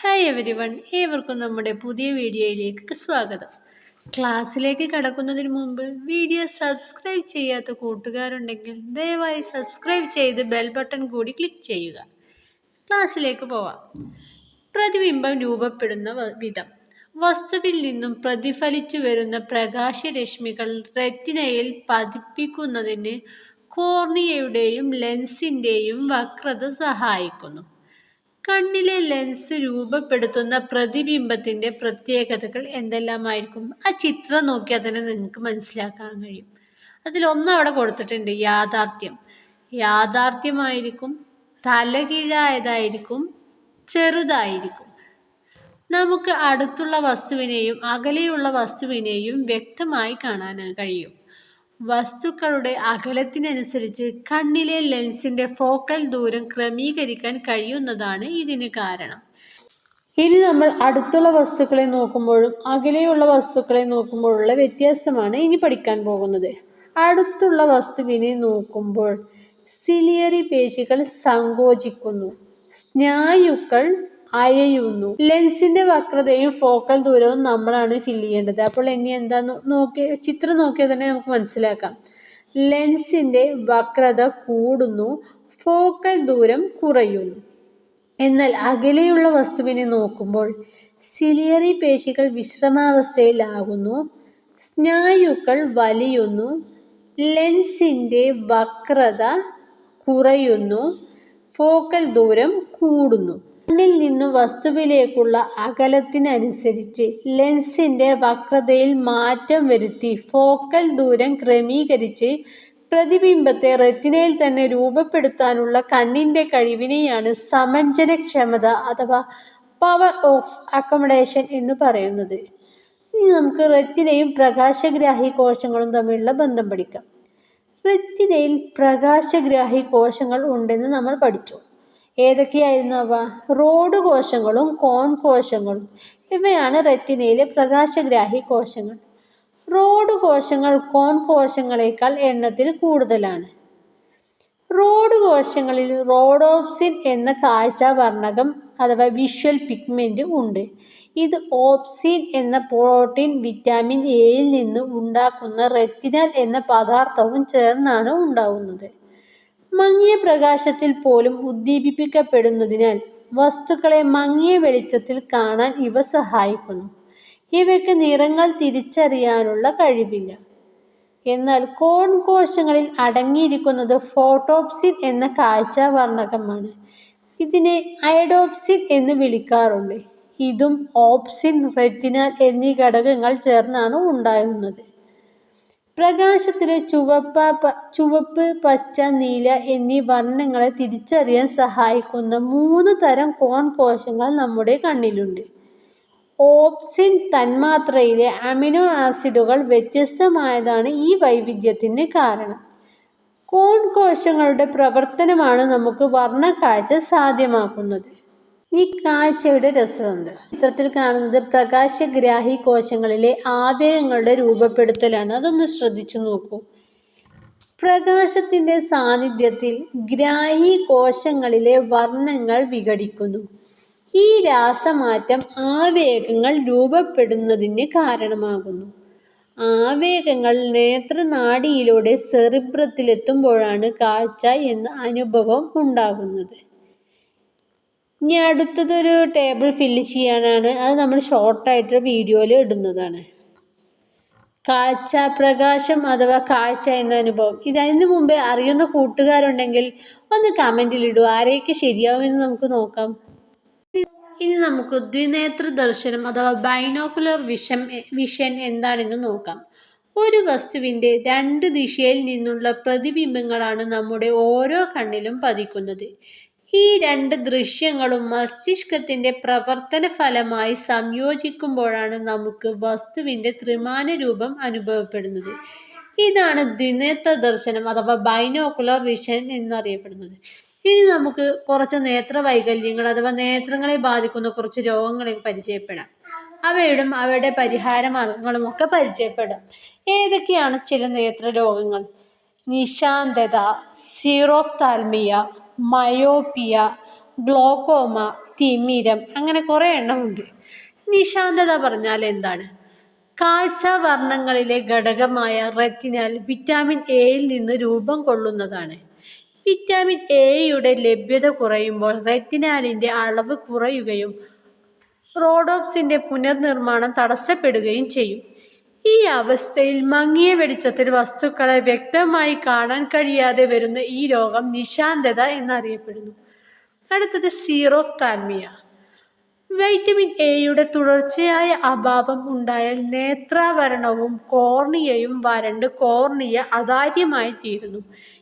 Hi every one ഏവർക്കും നമ്മുടെ പുതിയ വീഡിയോയിലേക്ക് സ്വാഗതം. ക്ലാസ്സിലേക്ക് കടക്കുന്നതിന് മുമ്പ് വീഡിയോ സബ്സ്ക്രൈബ് ചെയ്യാത്ത കൂട്ടുകാരുണ്ടെങ്കിൽ ദയവായി സബ്സ്ക്രൈബ് ചെയ്ത് ബെൽ ബട്ടൺ കൂടി ക്ലിക്ക് ചെയ്യുക. ക്ലാസ്സിലേക്ക് പോവാം. പ്രതിബിംബം രൂപപ്പെടുന്ന വിധം. വസ്തുവിൽ നിന്നും പ്രതിഫലിച്ചു വരുന്ന പ്രകാശരശ്മികൾ റെറ്റിനയിൽ പതിപ്പിക്കുന്നതിന് കോർണിയയുടെയും ലെൻസിന്റെയും വക്രത സഹായിക്കുന്നു. കണ്ണിലെ ലെൻസ് രൂപപ്പെടുത്തുന്ന പ്രതിബിംബത്തിന്റെ പ്രത്യേകതകൾ എന്തെല്ലാമായിരിക്കും? ആ ചിത്രം നോക്കിയാൽ തന്നെ നിങ്ങൾക്ക് മനസ്സിലാക്കാൻ കഴിയും. അതിലൊന്ന് അവിടെ കൊടുത്തിട്ടുണ്ട് യാഥാർത്ഥ്യം. യാഥാർത്ഥ്യമായിരിക്കും തലകീഴായതായിരിക്കും ചെറുതായിരിക്കും. നമുക്ക് അടുത്തുള്ള വസ്തുവിനെയും അകലെയുള്ള വസ്തുവിനെയും വ്യക്തമായി കാണാൻ കഴിയും. വസ്തുക്കളുടെ അകലത്തിനനുസരിച്ച് കണ്ണിലെ ലെൻസിന്റെ ഫോക്കൽ ദൂരം ക്രമീകരിക്കാൻ കഴിയുന്നതാണ് ഇതിന് കാരണം. ഇനി നമ്മൾ അടുത്തുള്ള വസ്തുക്കളെ നോക്കുമ്പോഴും അകലെയുള്ള വസ്തുക്കളെ നോക്കുമ്പോഴുള്ള വ്യത്യാസമാണ് ഇനി പഠിക്കാൻ പോകുന്നത്. അടുത്തുള്ള വസ്തുവിനെ നോക്കുമ്പോൾ സിലിയറി പേശികൾ സങ്കോചിക്കുന്നു. സ്നായുക്കൾ അയയുന്നു. ലെൻസിന്റെ വക്രതയും ഫോക്കൽ ദൂരവും നമ്മളാണ് ഫില്ല് ചെയ്യേണ്ടത്. അപ്പോൾ ഇനി എന്താ നോക്കി ചിത്രം നോക്കിയാൽ തന്നെ നമുക്ക് മനസ്സിലാക്കാം. ലെൻസിന്റെ വക്രത കൂടുന്നു ഫോക്കൽ ദൂരം കുറയുന്നു. എന്നാൽ അകലെയുള്ള വസ്തുവിനെ നോക്കുമ്പോൾ സിലിയറി പേശികൾ വിശ്രമാവസ്ഥയിലാകുന്നു സ്നായുക്കൾ വലിയുന്നു ലെൻസിന്റെ വക്രത കുറയുന്നു ഫോക്കൽ ദൂരം കൂടുന്നു. കണ്ണിൽ നിന്നും വസ്തുവിലേക്കുള്ള അകലത്തിനനുസരിച്ച് ലെൻസിന്റെ വക്രതയിൽ മാറ്റം വരുത്തി ഫോക്കൽ ദൂരം ക്രമീകരിച്ച് പ്രതിബിംബത്തെ റെറ്റിനയിൽ തന്നെ രൂപപ്പെടുത്താനുള്ള കണ്ണിന്റെ കഴിവിനെയാണ് സമഞ്ജനക്ഷമത അഥവാ പവർ ഓഫ് അക്കോമഡേഷൻ എന്ന് പറയുന്നത്. ഇനി നമുക്ക് റെറ്റിനയും പ്രകാശഗ്രാഹി കോശങ്ങളും തമ്മിലുള്ള ബന്ധം പഠിക്കാം. റെറ്റിനയിൽ പ്രകാശഗ്രാഹി കോശങ്ങൾ ഉണ്ടെന്ന് നമ്മൾ പഠിച്ചു. ഏതൊക്കെയായിരുന്നു അവ? റോഡ് കോശങ്ങളും കോൺ കോശങ്ങളും. ഇവയാണ് റെറ്റിനയിലെ പ്രകാശഗ്രാഹി കോശങ്ങൾ. റോഡ് കോശങ്ങൾ കോൺ കോശങ്ങളെക്കാൾ എണ്ണത്തിൽ കൂടുതലാണ്. റോഡ് കോശങ്ങളിൽ റോഡോപ്സിൻ എന്ന കാഴ്ച വർണകം അഥവാ വിഷ്വൽ പിഗ്മെന്റ് ഉണ്ട്. ഇത് ഓപ്സിൻ എന്ന പ്രോട്ടീൻ വിറ്റാമിൻ എയിൽ നിന്ന് ഉണ്ടാക്കുന്ന റെറ്റിനൽ എന്ന പദാർത്ഥവും ചേർന്നാണ് ഉണ്ടാകുന്നത് മങ്ങിയ പ്രകാശത്തിൽ പോലും ഉദ്ദീപിപ്പിക്കപ്പെടുന്നതിനാൽ വസ്തുക്കളെ മങ്ങിയ വെളിച്ചത്തിൽ കാണാൻ ഇവ സഹായിക്കുന്നു. ഇവയ്ക്ക് നിറങ്ങൾ തിരിച്ചറിയാനുള്ള കഴിവില്ല. എന്നാൽ കോൺ കോശങ്ങളിൽ അടങ്ങിയിരിക്കുന്നത് ഫോട്ടോപ്സിൻ എന്ന കാഴ്ച വർണകമാണ് ഇതിനെ അയഡോപ്സിൻ എന്ന് വിളിക്കാറുണ്ട്. ഇതും ഓപ്സിൻ റെറ്റിനാൽ എന്നീ ഘടകങ്ങൾ ചേർന്നാണ് ഉണ്ടാകുന്നത്. പ്രകാശത്തിലെ ചുവപ്പ ചുവപ്പ് പച്ച നീല എന്നീ വർണങ്ങളെ തിരിച്ചറിയാൻ സഹായിക്കുന്ന മൂന്ന് തരം കോൺ കോശങ്ങൾ നമ്മുടെ കണ്ണിലുണ്ട്. ഓപ്സിൻ തന്മാത്രയിലെ അമിനോ ആസിഡുകൾ വ്യത്യസ്തമായതാണ് ഈ വൈവിധ്യത്തിന് കാരണം. കോൺ കോശങ്ങളുടെ പ്രവർത്തനമാണ് നമുക്ക് വർണ കാഴ്ച സാധ്യമാക്കുന്നത്. ഈ കാഴ്ചയുടെ രസതന്ത്രം ചിത്രത്തിൽ കാണുന്നത് പ്രകാശഗ്രാഹി കോശങ്ങളിലെ ആവേഗങ്ങളുടെ രൂപപ്പെടുത്തലാണ്. അതൊന്ന് ശ്രദ്ധിച്ചു നോക്കൂ. പ്രകാശത്തിന്റെ സാന്നിധ്യത്തിൽ ഗ്രാഹി കോശങ്ങളിലെ വർണങ്ങൾ വിഘടിക്കുന്നു. ഈ രാസമാറ്റം ആവേഗങ്ങൾ രൂപപ്പെടുന്നതിന് കാരണമാകുന്നു. ആവേഗങ്ങൾ നേത്രനാടിയിലൂടെ സെറിബ്രത്തിലെത്തുമ്പോഴാണ് കാഴ്ച എന്ന അനുഭവം ഉണ്ടാകുന്നത്. ഇനി അടുത്തതൊരു ടേബിൾ ഫില്ല് ചെയ്യാനാണ്. അത് നമ്മൾ ഷോർട്ടായിട്ട് വീഡിയോയിൽ ഇടുന്നതാണ്. കാഴ്ച പ്രകാശം അഥവാ കാഴ്ച എന്ന അനുഭവം. ഇതിനു മുമ്പേ അറിയുന്ന കൂട്ടുകാരുണ്ടെങ്കിൽ ഒന്ന് കമന്റിൽ ഇടൂ. ആരെയൊക്കെ ശരിയാവുമെന്ന് നമുക്ക് നോക്കാം. ഇനി നമുക്ക് ദ്വിനേത്ര ദർശനം അഥവാ ബൈനോക്കുലർ വിഷൻ വിഷൻ എന്താണെന്ന് നോക്കാം. ഒരു വസ്തുവിന്റെ രണ്ട് ദിശയിൽ നിന്നുള്ള പ്രതിബിംബങ്ങളാണ് നമ്മുടെ ഓരോ കണ്ണിലും പതിക്കുന്നത്. ഈ രണ്ട് ദൃശ്യങ്ങളും മസ്തിഷ്കത്തിന്റെ പ്രവർത്തന ഫലമായി സംയോജിക്കുമ്പോഴാണ് നമുക്ക് വസ്തുവിന്റെ ത്രിമാന രൂപം അനുഭവപ്പെടുന്നത്. ഇതാണ് ദ്വിനേത്ര ദർശനം അഥവാ ബൈനോക്കുലർ വിഷൻ എന്നറിയപ്പെടുന്നത്. ഇനി നമുക്ക് കുറച്ച് നേത്ര വൈകല്യങ്ങൾ അഥവാ നേത്രങ്ങളെ ബാധിക്കുന്ന കുറച്ച് രോഗങ്ങളെ പരിചയപ്പെടാം. അവയുടെ അവയുടെ പരിഹാര മാർഗങ്ങളും ഒക്കെ പരിചയപ്പെടാം. ഏതൊക്കെയാണ് ചില നേത്ര രോഗങ്ങൾ നിശാന്തത സീറോഫ്താൽമിയ മയോപ്പിയ ഗ്ലോക്കോമ തിമിരം അങ്ങനെ കുറേ എണ്ണമുണ്ട്. നിശാന്തത പറഞ്ഞാൽ എന്താണ്? കാഴ്ച വർണങ്ങളിലെ ഘടകമായ റെറ്റിനാൽ വിറ്റാമിൻ എയിൽ നിന്ന് രൂപം കൊള്ളുന്നതാണ്. വിറ്റാമിൻ എയുടെ ലഭ്യത കുറയുമ്പോൾ റെറ്റിനാലിന്റെ അളവ് കുറയുകയും റോഡോപ്സിന്റെ പുനർനിർമ്മാണം തടസ്സപ്പെടുകയും ചെയ്യും. ഈ അവസ്ഥയിൽ മങ്ങിയ വെളിച്ചത്തിൽ വസ്തുക്കളെ വ്യക്തമായി കാണാൻ കഴിയാതെ വരുന്ന ഈ രോഗം നിശാന്തത എന്നറിയപ്പെടുന്നു. അടുത്തത് സീറോഫ്താൽമിയ വൈറ്റമിൻ എയുടെ തുടർച്ചയായ അഭാവം ഉണ്ടായാൽ നേത്രാവരണവും കോർണിയയും വരണ്ട് കോർണിയ അതാര്യമായി തീരുന്നു.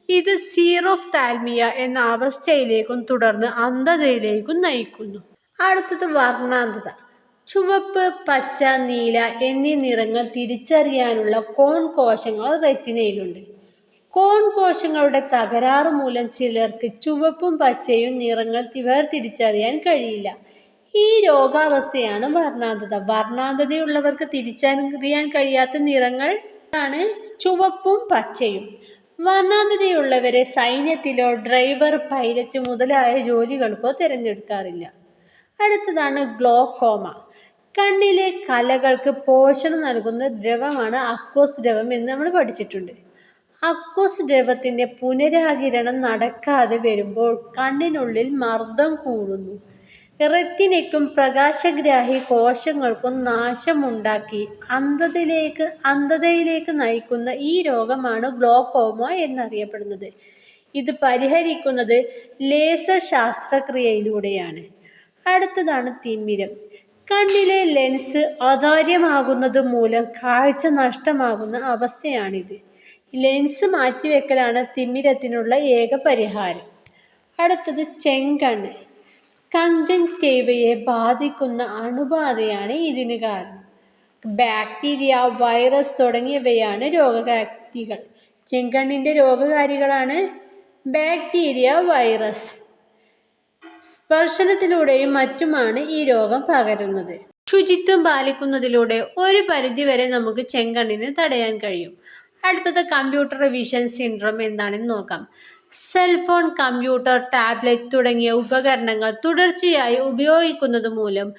ഇത് സീറോഫ്താൽമിയ എന്ന അവസ്ഥയിലേക്കും തുടർന്ന് അന്ധതയിലേക്കും നയിക്കുന്നു. അടുത്തത് വർണാന്തത. ചുവപ്പ് പച്ച നീല എന്നീ നിറങ്ങൾ തിരിച്ചറിയാനുള്ള കോൺ കോശങ്ങൾ റെറ്റിനയിലുണ്ട്. കോൺ കോശങ്ങളുടെ തകരാറ് മൂലം ചിലർക്ക് ചുവപ്പും പച്ചയും നിറങ്ങൾ വേർതിരിച്ചറിയാൻ കഴിയില്ല. ഈ രോഗാവസ്ഥയാണ് വർണാന്തത. വർണാന്തതയുള്ളവർക്ക് തിരിച്ചറിയാൻ കഴിയാത്ത നിറങ്ങൾ ആണ് ചുവപ്പും പച്ചയും. വർണാന്തതയുള്ളവരെ സൈന്യത്തിലോ ഡ്രൈവർ പൈലറ്റ് മുതലായ ജോലികൾക്കോ തിരഞ്ഞെടുക്കാറില്ല. അടുത്തതാണ് ഗ്ലോക്കോമ. കണ്ണിലെ കലകൾക്ക് പോഷണം നൽകുന്ന ദ്രവമാണ് അക്വസ് ദ്രവം എന്ന് നമ്മൾ പഠിച്ചിട്ടുണ്ട്. അക്വസ് ദ്രവത്തിന്റെ പുനരാകിരണം നടക്കാതെ വരുമ്പോൾ കണ്ണിനുള്ളിൽ മർദ്ദം കൂടുന്നു. റെത്തിനയ്ക്കും പ്രകാശഗ്രാഹി കോശങ്ങൾക്കും നാശമുണ്ടാക്കി അന്ധതയിലേക്ക് അന്ധതയിലേക്ക് നയിക്കുന്ന ഈ രോഗമാണ് ഗ്ലോക്കോമ എന്നറിയപ്പെടുന്നത്. ഇത് പരിഹരിക്കുന്നത് ലേസർ ശാസ്ത്രക്രിയയിലൂടെയാണ്. അടുത്തതാണ് തിമിരം. കണ്ണിലെ ലെൻസ് അതാര്യമാകുന്നത് മൂലം കാഴ്ച നഷ്ടമാകുന്ന അവസ്ഥയാണിത്. ലെൻസ് മാറ്റിവെക്കലാണ് തിമിരത്തിനുള്ള ഏക പരിഹാരം. അടുത്തത് ചെങ്കണ്ണ്. കഞ്ചൻ തേവയെ ബാധിക്കുന്ന അണുബാധയാണ് ഇതിന് കാരണം. ബാക്ടീരിയ വൈറസ് തുടങ്ങിയവയാണ് രോഗകാരികൾ. ചെങ്കണ്ണിന്റെ രോഗകാരികളാണ് ബാക്ടീരിയ വൈറസ്. സ്പർശനത്തിലൂടെയും മറ്റുമാണ് ഈ രോഗം പകരുന്നത്. ശുചിത്വം പാലിക്കുന്നതിലൂടെ ഒരു പരിധിവരെ നമുക്ക് ചെങ്കണ്ണിന് തടയാൻ കഴിയും. അടുത്തത് കമ്പ്യൂട്ടർ വിഷൻ സിൻഡ്രോം എന്താണെന്ന് നോക്കാം. സെൽഫോൺ കമ്പ്യൂട്ടർ ടാബ്ലറ്റ് തുടങ്ങിയ ഉപകരണങ്ങൾ തുടർച്ചയായി ഉപയോഗിക്കുന്നത് മൂലം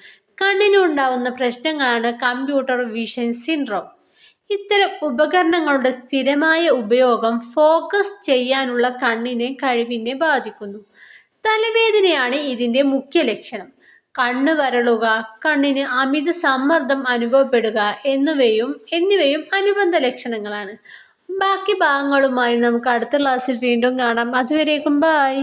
കണ്ണിനുണ്ടാവുന്ന പ്രശ്നങ്ങളാണ് കമ്പ്യൂട്ടർ വിഷൻ സിൻഡ്രോം. ഇത്തരം ഉപകരണങ്ങളുടെ സ്ഥിരമായ ഉപയോഗം ഫോക്കസ് ചെയ്യാനുള്ള കണ്ണിനെ കഴിവിനെ ബാധിക്കുന്നു. തലവേദനയാണ് ഇതിന്റെ മുഖ്യ ലക്ഷണം. കണ്ണ് വരളുക കണ്ണിന് അമിത സമ്മർദ്ദം അനുഭവപ്പെടുക എന്നിവയും എന്നിവയും അനുബന്ധ ലക്ഷണങ്ങളാണ്. ബാക്കി ഭാഗങ്ങളുമായി നമുക്ക് അടുത്ത ക്ലാസ്സിൽ വീണ്ടും കാണാം. അതുവരേക്കും ബായ്